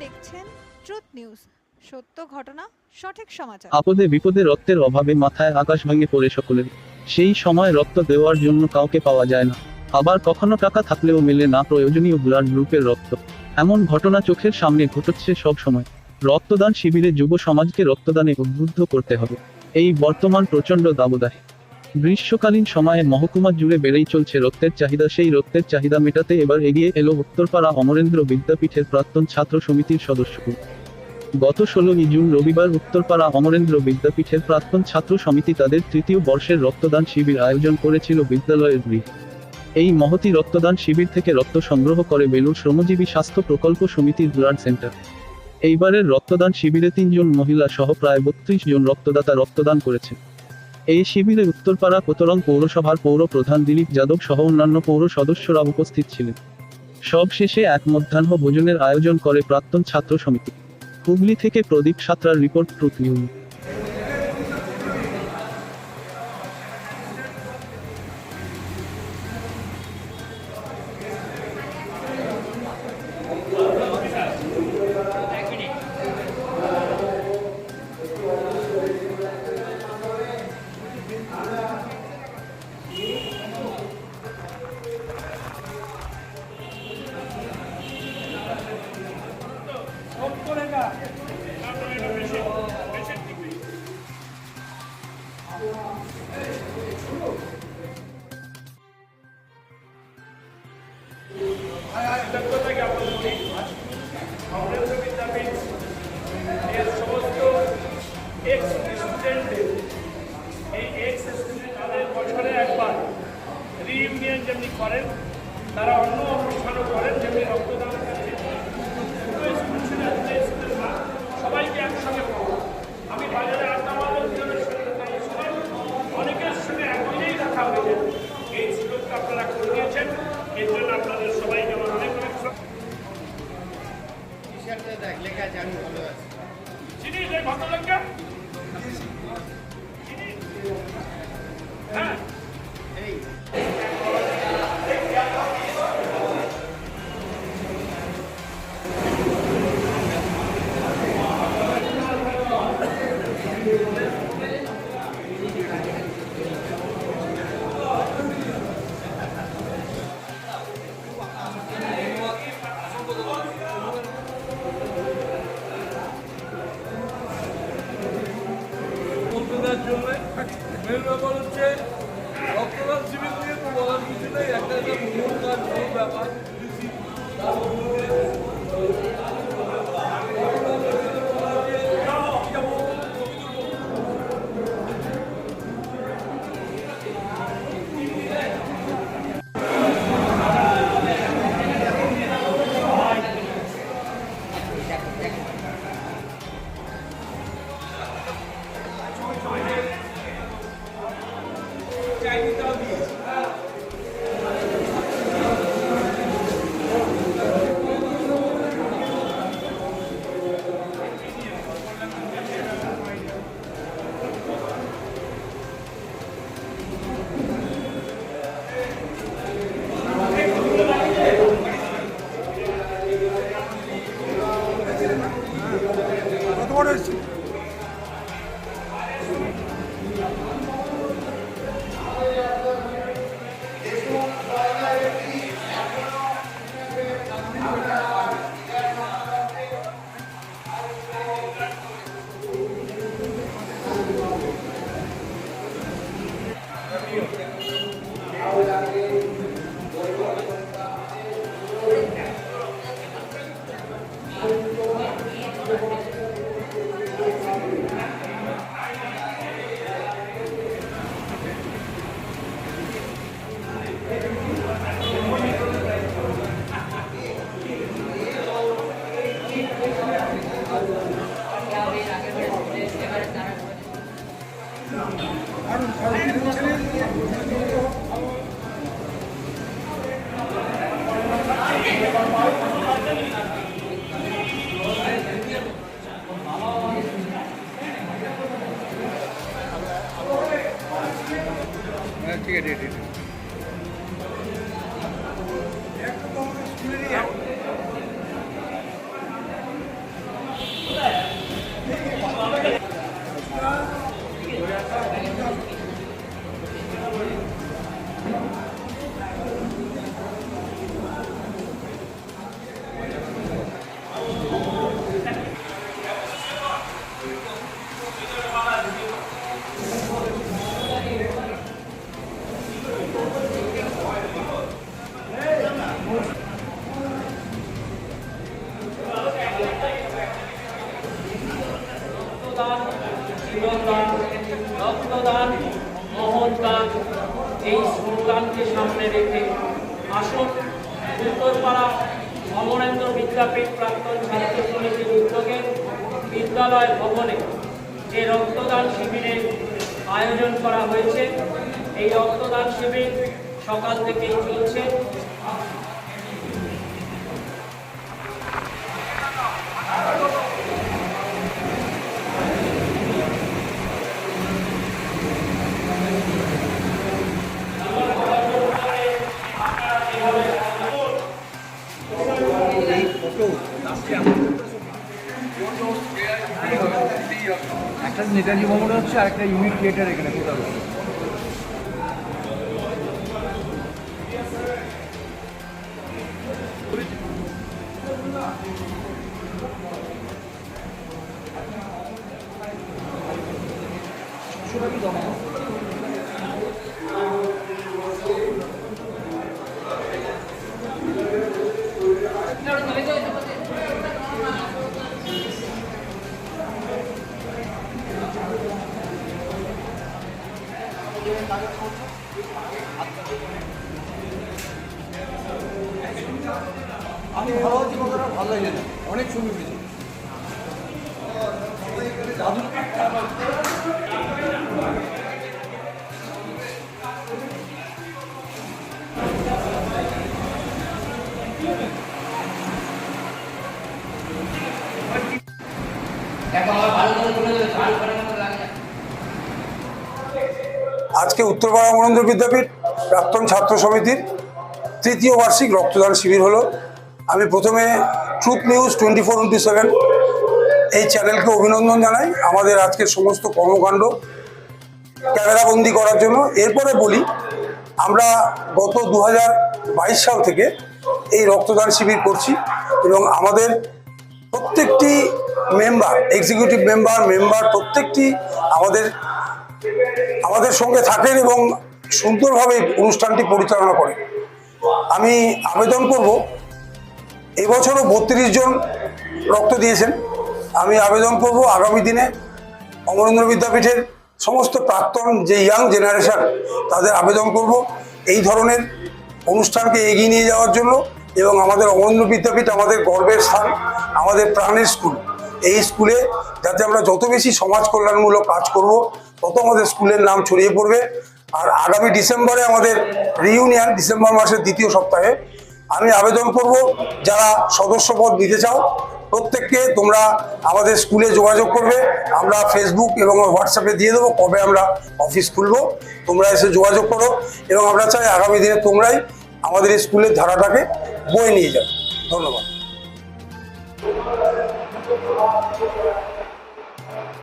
দেখছেন truth news. সত্য ঘটনা, সঠিক সমাচার। আপদে বিপদে রক্তের অভাবে মাথায় আকাশ ভেঙে পড়ে সকলের সেই সময় রক্ত দেওয়ার জন্য কাউকে পাওয়া যায় না। আবার কখনো টাকা থাকলেও মেলে না প্রয়োজনীয় ব্লাড গ্রুপের রক্ত। এমন ঘটনা চোখের সামনে ঘটছে সব সময়। রক্তদান শিবিরে যুব সমাজকে রক্তদানে উদ্বুদ্ধ করতে হবে। এই বর্তমান প্রচণ্ড দাবদাহে। গ্রীষ্মকালীন সময়ে মহকুমা জুড়ে বেড়েই চলছে রক্তের চাহিদা। সেই রক্তের চাহিদা মেটাতে এবার এগিয়ে এলো উত্তরপাড়া অমরেন্দ্র বিদ্যাপীঠের প্রাক্তন ছাত্র সমিতির সদস্যকুল গত ষোলোই জুন রবিবার উত্তরপাড়া অমরেন্দ্র বিদ্যাপীঠের প্রাক্তন ছাত্র সমিতি তাদের তৃতীয় বর্ষের রক্তদান শিবির আয়োজন করেছিল বিদ্যালয়ের গৃহ। এই মহতি রক্তদান শিবির থেকে রক্ত সংগ্রহ করে বেলুর শ্রমজীবী স্বাস্থ্য প্রকল্প সমিতির ব্লাড সেন্টার। এইবারের রক্তদান শিবিরে তিনজন মহিলা সহ প্রায় বত্রিশ জন রক্তদাতা রক্তদান করেছে এই শিবিরে উত্তরপাড়া কোতরং পৌরসভার পৌর প্রধান দিলীপ যাদব সহ অন্যান্য পৌর সদস্যরা উপস্থিত ছিলেন। সবশেষে এক মধ্যাহ্ন ভোজনের আয়োজন করে প্রাক্তন ছাত্র সমিতি। হুগলি থেকে প্রদীপ সাঁতরার রিপোর্ট ট্রুথ নিউজ। করেন তারা অন্য অনুষ্ঠানও করেন যেমনি রক্তদান হচ্ছে জীবনদান রক্তদান মহদান এই স্লোগানকে সামনে রেখে আসুন উত্তরপাড়া অমরেন্দ্র বিদ্যাপীঠ প্রাক্তন ছাত্র সমিতির উদ্যোগে বিদ্যালয় ভবনে যে রক্তদান শিবিরের আয়োজন করা হয়েছে এই রক্তদান শিবির সকাল থেকেই চলছে। একটা নেতাজি ভবনে হচ্ছে আর একটা ইউনিট থিয়েটার এখানে কোথাও আমি ভালো আছি কথাটা ভালো লাগে না। অনেক ছবি পেয়েছি আজকে উত্তরপাড়া মনেন্দ্র বিদ্যাপীঠ প্রাক্তন ছাত্র সমিতির তৃতীয় বার্ষিক রক্তদান শিবির হলো। আমি প্রথমে truth news twenty four into seven এই চ্যানেলকে অভিনন্দন জানাই। আমাদের আজকের সমস্ত কর্মকাণ্ড ক্যামেরাবন্দি করার জন্য। এরপরে বলি, আমরা গত দু সাল থেকে এই রক্তদান শিবির করছি এবং আমাদের প্রত্যেকটি মেম্বার এক্সিকিউটিভ মেম্বার মেম্বার প্রত্যেকটি আমাদের আমাদের সঙ্গে থাকেন এবং সুন্দরভাবে অনুষ্ঠানটি পরিচালনা করেন। আমি আবেদন করব, এবছরও বত্রিশ জন রক্ত দিয়েছেন। আমি আবেদন করব আগামী দিনে অমরেন্দ্র বিদ্যাপীঠের সমস্ত প্রাক্তন যে ইয়াং জেনারেশন, তাদের আবেদন করব এই ধরনের অনুষ্ঠানকে এগিয়ে নিয়ে যাওয়ার জন্য এবং আমাদের অমরেন্দ্র বিদ্যাপীঠ আমাদের গর্বের স্থান, আমাদের প্রাণের স্কুল। এই স্কুলে যাতে আমরা যত বেশি সমাজ কল্যাণমূলক কাজ করব তত আমাদের স্কুলের নাম ছড়িয়ে পড়বে। আর আগামী ডিসেম্বরে আমাদের রিউনিয়ন ডিসেম্বর মাসের দ্বিতীয় সপ্তাহে আমি আবেদন করব, যারা সদস্যপদ নিতে চাও, প্রত্যেককে তোমরা আমাদের স্কুলে যোগাযোগ করবে। আমরা ফেসবুক এবং হোয়াটসঅ্যাপে দিয়ে দেবো কবে আমরা অফিস খুলবো। তোমরা এসে যোগাযোগ করো এবং আমরা চাই আগামী দিনে তোমরাই আমাদের এই স্কুলের ধারাটাকে বয়ে নিয়ে যাও। ধন্যবাদ।